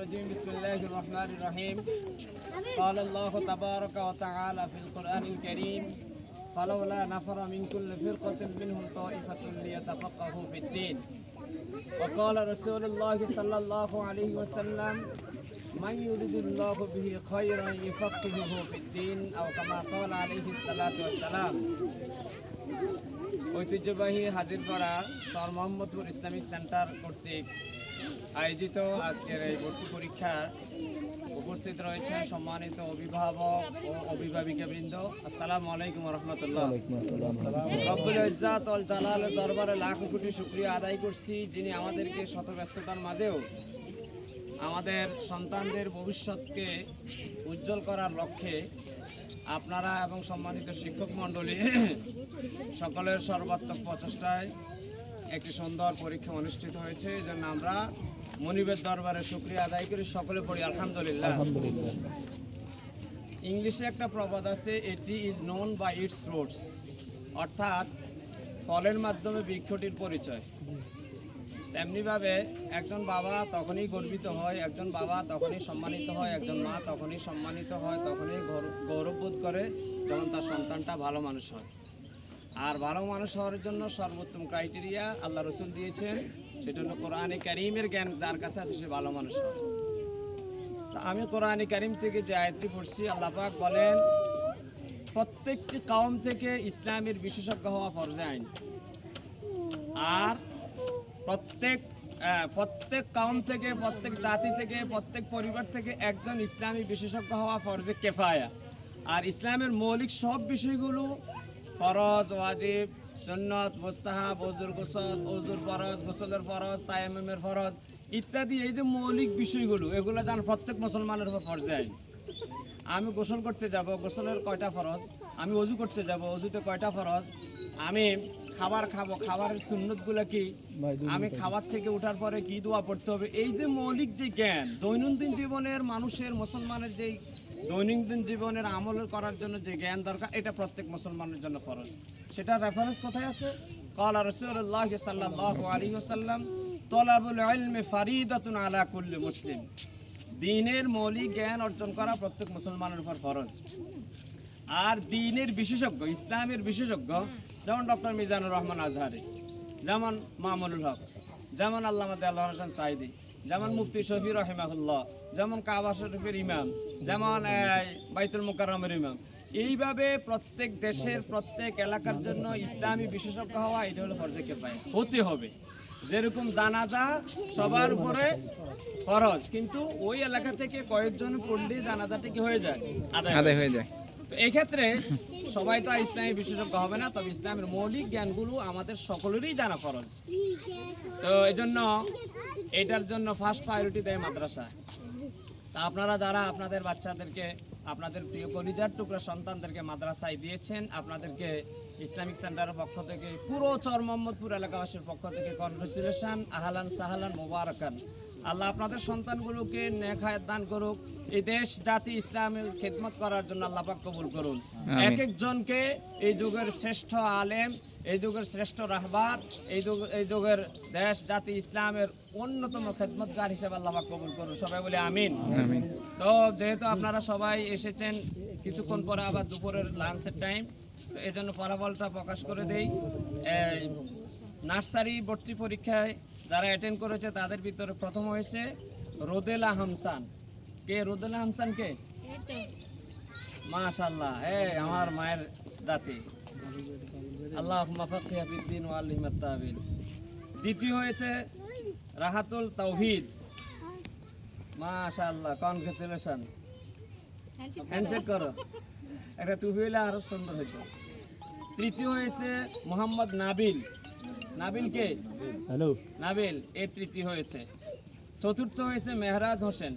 الرجيم بسم الله الرحمن الرحيم قال الله تبارك وتعالى في القرآن الكريم فلولا نفر من كل فرقة منهم طائفة ليتفقهوا في الدين وقال رسول الله صلى الله عليه وسلم من يريد الله به خيرا يفقهه في الدين أو كما قال عليه الصلاة والسلام ঐতিহ্যবাহী হাজিরপাড়া সর Mohammadpur Islamic centre কর্তৃক আয়োজিত আজকের এই ভর্তি পরীক্ষার উপস্থিত রয়েছেন সম্মানিত অভিভাবক ও অভিভাবিকাবৃন্দ। আসসালামু আলাইকুম রহমতুল্লাহ রব্বুল ইজ্জাত অল জালালের দরবারে লাখ কোটি শুক্রিয়া আদায় করছি যিনি আমাদেরকে শত ব্যস্ততার মাঝেও আমাদের সন্তানদের ভবিষ্যৎকে উজ্জ্বল করার লক্ষ্যে আপনারা এবং সম্মানিত শিক্ষক মণ্ডলী সকলের সর্বাত্মক প্রচেষ্টায় একটি সুন্দর পরীক্ষা অনুষ্ঠিত হয়েছে এই জন্য আমরা মনিবের দরবারে শুক্রিয়া আদায় করি সকলে পড়ি আলহামদুলিল্লাহ। ইংলিশে একটা প্রবাদ আছে এটি is known by its roads অর্থাৎ ফলের মাধ্যমে বৃক্ষটির পরিচয়। তেমনিভাবে একজন বাবা তখনই গর্বিত হয় একজন বাবা তখনই সম্মানিত হয় একজন মা তখনই সম্মানিত হয় তখনই গৌরববোধ করে যখন তার সন্তানটা ভালো মানুষ হয়। আর ভালো মানুষ হওয়ার জন্য সর্বোত্তম ক্রাইটেরিয়া আল্লাহ রসুল দিয়েছেন হলো কোরআনে কারিমের জ্ঞান যার কাছে আছে সে ভালো মানুষ হয় আমি কোরআনে কারিম থেকে যে আয়াতটি পড়ছি, আল্লাহ পাক বলেন, প্রত্যেকটি কওম থেকে ইসলামের বিশেষজ্ঞ হওয়া ফরজে আইন। আর প্রত্যেক প্রত্যেক কাউম থেকে, প্রত্যেক জাতি থেকে, প্রত্যেক পরিবার থেকে একজন ইসলামী বিশেষজ্ঞ হওয়া ফরজে কেফায়া। আর ইসলামের মৌলিক সব বিষয়গুলো ফরজ ওয়াজিব সুন্নত মুস্তাহাব ওজুর গোসল ওজুর ফরজ গোসলের ফরজ তায়ামের ফরজ ইত্যাদি এই যে মৌলিক বিষয়গুলো এগুলো জান প্রত্যেক মুসলমানের উপর আইন আমি গোসল করতে যাব গোসলের কয়টা ফরজ? আমি অজু করতে যাব অজুতে কয়টা ফরজ? আমি খাবার খাব খাবারের সুন্নতগুলো কি? আমি খাবার থেকে ওঠার পরে কি দোয়া পড়তে হবে? এই যে মৌলিক যে জ্ঞান দৈনন্দিন জীবনের মানুষের মুসলমানের যে দৈনন্দিন জীবনের আমল করার জন্য যে জ্ঞান দরকার এটা প্রত্যেক মুসলমানের জন্য ফরজ সেটা রেফারেন্স কোথায় আছে قال رسول الله صلى الله عليه وسلم طلب العلم فريضة على كل مسلم দিনের মৌলিক জ্ঞান অর্জন করা প্রত্যেক মুসলমানের উপর ফরজ আর দিনের বিশেষজ্ঞ ইসলামের বিশেষজ্ঞ যেমন ডক্টর মিজানুর রহমান আজহারি যেমন মামুনুল হক যেমন আল্লামা আল্লাহ হোসেন সাইদি যেমন মুফতি শফি রহিমাহুল্লাহ যেমন কাবা শরীফের ইমাম যেমন বাইতুল মুকাররমের ইমাম। এইভাবে প্রত্যেক দেশের প্রত্যেক এলাকার জন্য ইসলামী বিশেষজ্ঞ হওয়া এটা হলো ফরজে কেফায় হতে হবে। যেরকম জানাজা সবার উপরে ফরজ কিন্তু ওই এলাকা থেকে কয়েকজন পড়লে জানাজাটা কি হয়ে যায়? আদায় হয়ে যায়। তো এই ক্ষেত্রে সবাই তো ইসলামী বিশেষজ্ঞ হবে না, তবে ইসলামের মৌলিক জ্ঞানগুলো আমাদের সকলেরই জানা খরচ তো এই জন্য এটার জন্য ফার্স্ট প্রায়োরিটি দেয় মাদ্রাসা। তা আপনারা যারা আপনাদের বাচ্চাদেরকে, আপনাদের প্রিয় কলিজার টুকরা সন্তানদেরকে মাদ্রাসায় দিয়েছেন, আপনাদেরকে ইসলামিক সেন্টারের পক্ষ থেকে পুরো চর মোহাম্মদপুর এলাকাবাসীর পক্ষ থেকে কনগ্রেচুলেশন আহলান সাহালান, মোবারকান। আল্লাহ আপনাদের সন্তানগুলোকে নেখায় দান করুক এই দেশ জাতি ইসলামের খেদমত করার জন্য আল্লাহ পাক কবুল করুন। এক একজনকে এই যুগের শ্রেষ্ঠ আলেম এই যুগের শ্রেষ্ঠ রাহবার এই যুগ এই যুগের দেশ জাতি ইসলামের অন্যতম খেদমতগার হিসেবে আল্লাহ পাক কবুল করুন। সবাই বলে আমিন। তো যেহেতু আপনারা সবাই এসেছেন কিছুক্ষণ পরে আবার দুপুরের লাঞ্চের টাইম তো এই জন্য ফলাফলটা প্রকাশ করে দেই। নার্সারি ভর্তি পরীক্ষায় যারা অ্যাটেন্ড করেছে তাদের ভিতরে প্রথম হয়েছে রোদেলা হামসান। কে রোদেলা হামসান কে? মাশাল্লাহ এ আমার মায়ের জাতি আল্লাহ মাফাকিয়া ফিদ্দিন ওয়া আলিহিমাত দ্বিতীয় হয়েছে রাহাতুল তাওহিদ। মাশাআল্লাহ কনগ্রেচুলেশন হ্যান্ডশেক করো। একটা টুপি হইলে আরও সুন্দর হইতো। তৃতীয় হয়েছে মোহাম্মদ নাবিল। নাবিল কে হ্যালো। নাবিল এ তৃতীয় হয়েছে। চতুর্থ হয়েছে মেহরাজ হোসেন।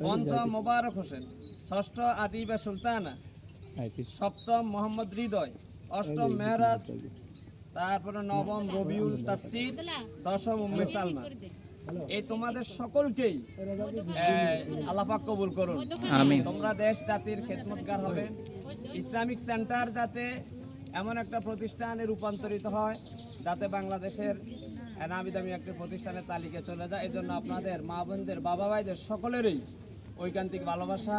পঞ্চম মোবারক হোসেন। ষষ্ঠ আদিবা সুলতানা। সপ্তম মোহাম্মদ হৃদয়। অষ্টম মেহরাজ। তারপরে নবম রবিউল তাফসির। দশম উম্মে সালমা এই তোমাদের সকলকেই আহ, আল্লাহ পাক কবুল করুন। আমিন। তোমরা দেশ জাতির খেদমতগার হবে। ইসলামিক সেন্টার যাতে এমন একটা প্রতিষ্ঠানে রূপান্তরিত হয় যাতে বাংলাদেশের নামি দামি একটি প্রতিষ্ঠানের তালিকায় চলে যায়। এই জন্য আপনাদের মা বোনদের বাবা ভাইদের সকলেরই ঐকান্তিক ভালোবাসা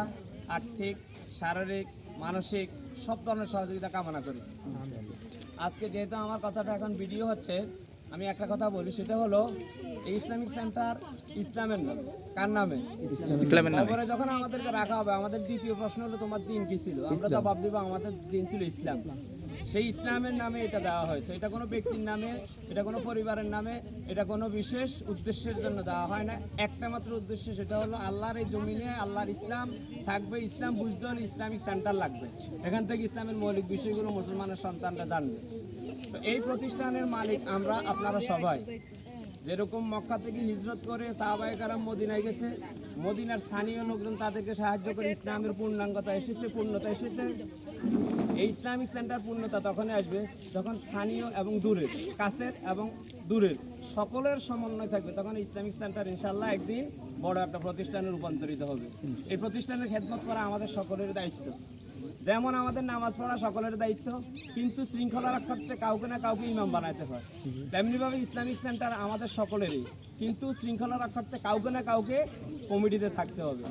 আর্থিক শারীরিক মানসিক সব ধরনের সহযোগিতা কামনা করি। আজকে যেহেতু আমার কথাটা এখন ভিডিও হচ্ছে আমি একটা কথা বলি সেটা হলো এই ইসলামিক সেন্টার ইসলামের নামে। কার নামে? ইসলামের নামে। তারপরে যখন আমাদেরকে রাখা হবে আমাদের দ্বিতীয় প্রশ্ন হলো তোমার দিন কি ছিল? আমরা তো ভাব দিব আমাদের দিন ছিল ইসলাম। সেই ইসলামের নামে এটা দেওয়া হয়েছে। এটা কোনো ব্যক্তির নামে, এটা কোনো পরিবারের নামে, এটা কোনো বিশেষ উদ্দেশ্যের জন্য দেওয়া হয় না। একটা মাত্র উদ্দেশ্য সেটা হলো আল্লাহর এই জমিনে আল্লাহর ইসলাম থাকবে, ইসলাম বুঝতে হলে ইসলামিক সেন্টার লাগবে। এখান থেকে ইসলামের মৌলিক বিষয়গুলো মুসলমানের সন্তানরা জানবে। তো এই প্রতিষ্ঠানের মালিক আমরা, আপনারা সবাই। যেরকম মক্কা থেকে হিজরত করে সাহাবাহিকারাম মদিনায় গেছে, মদিনার স্থানীয় লোকজন তাদেরকে সাহায্য করে ইসলামের পূর্ণাঙ্গতা এসেছে, পূর্ণতা এসেছে। এই ইসলামিক সেন্টার পূর্ণতা তখনই আসবে যখন স্থানীয় এবং দূরের, কাছের এবং দূরের সকলের সমন্বয় থাকবে, তখন ইসলামিক সেন্টার ইনশাল্লাহ একদিন বড় একটা প্রতিষ্ঠানে রূপান্তরিত হবে। এই প্রতিষ্ঠানের খেদমত করা আমাদের সকলের দায়িত্ব। যেমন আমাদের নামাজ পড়া সকলের দায়িত্ব, কিন্তু শৃঙ্খলা রক্ষার্থে কাউকে না কাউকে ইমাম বানাইতে হয়। তেমনিভাবে ইসলামিক সেন্টার আমাদের সকলেরই, কিন্তু শৃঙ্খলা রক্ষার্থে কাউকে না কাউকে কমিটিতে থাকতে হবে।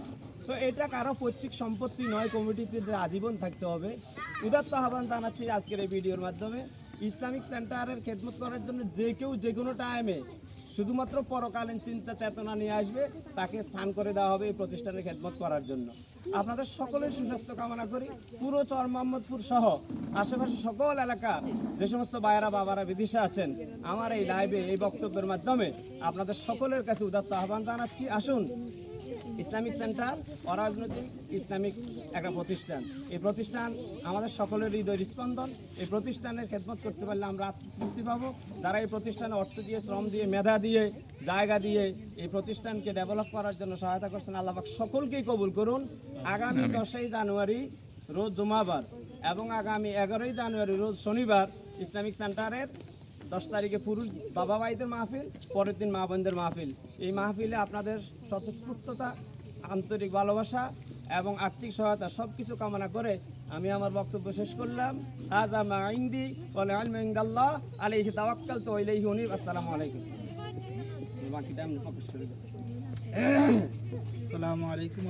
তো এটা কারও পৈতৃক সম্পত্তি নয় কমিটিতে যে আজীবন থাকতে হবে। উদাত্ত আহ্বান জানাচ্ছি আজকের এই ভিডিওর মাধ্যমে। ইসলামিক সেন্টারের খেদমত করার জন্য যে কেউ যে কোনো টাইমে শুধুমাত্র পরকালীন চিন্তা চেতনা নিয়ে আসবে, তাকে স্থান করে দেওয়া হবে এই প্রতিষ্ঠানের খেদমত করার জন্য। আপনাদের সকলের সুস্বাস্থ্য কামনা করি। পুরো চর মোহাম্মদপুর সহ আশেপাশে সকল এলাকা, যে সমস্ত বায়রা বাবারা, বিদেশে আছেন, আমার এই লাইভে এই বক্তব্যের মাধ্যমে আপনাদের সকলের কাছে উদাত্ত আহ্বান জানাচ্ছি। আসুন ইসলামিক সেন্টার অরাজনৈতিক ইসলামিক একটা প্রতিষ্ঠান। এই প্রতিষ্ঠান আমাদের সকলের হৃদয় স্পন্দন। এই প্রতিষ্ঠানের খেদমত করতে পারলে আমরা আত্মতৃপ্তি পাবো। যারা এই প্রতিষ্ঠানে অর্থ দিয়ে শ্রম দিয়ে মেধা দিয়ে জায়গা দিয়ে এই প্রতিষ্ঠানকে ডেভেলপ করার জন্য সহায়তা করছেন আল্লাহ পাক সকলকেই কবুল করুন। আগামী দশই জানুয়ারি রোজ জুমাবার এবং আগামী এগারোই জানুয়ারি রোজ শনিবার ইসলামিক সেন্টারের দশ তারিখে পুরুষ বাবা ভাইদের মাহফিল, পরের দিন মা বোনদের মাহফিল। এই মাহফিলে আপনাদের স্বতঃস্ফূর্ততা, আন্তরিক ভালোবাসা এবং আর্থিক সহায়তা সব কিছু কামনা করে আমি আমার বক্তব্য শেষ করলাম। আজ আমা ইন্দি বলে আলমিন্দাল্লাহ আলাইহি তাওয়াক্কাল তো ইলাইহি উনিব। আসসালামু আলাইকুম। বাকিটা আমি আসসালামু আলাইকুম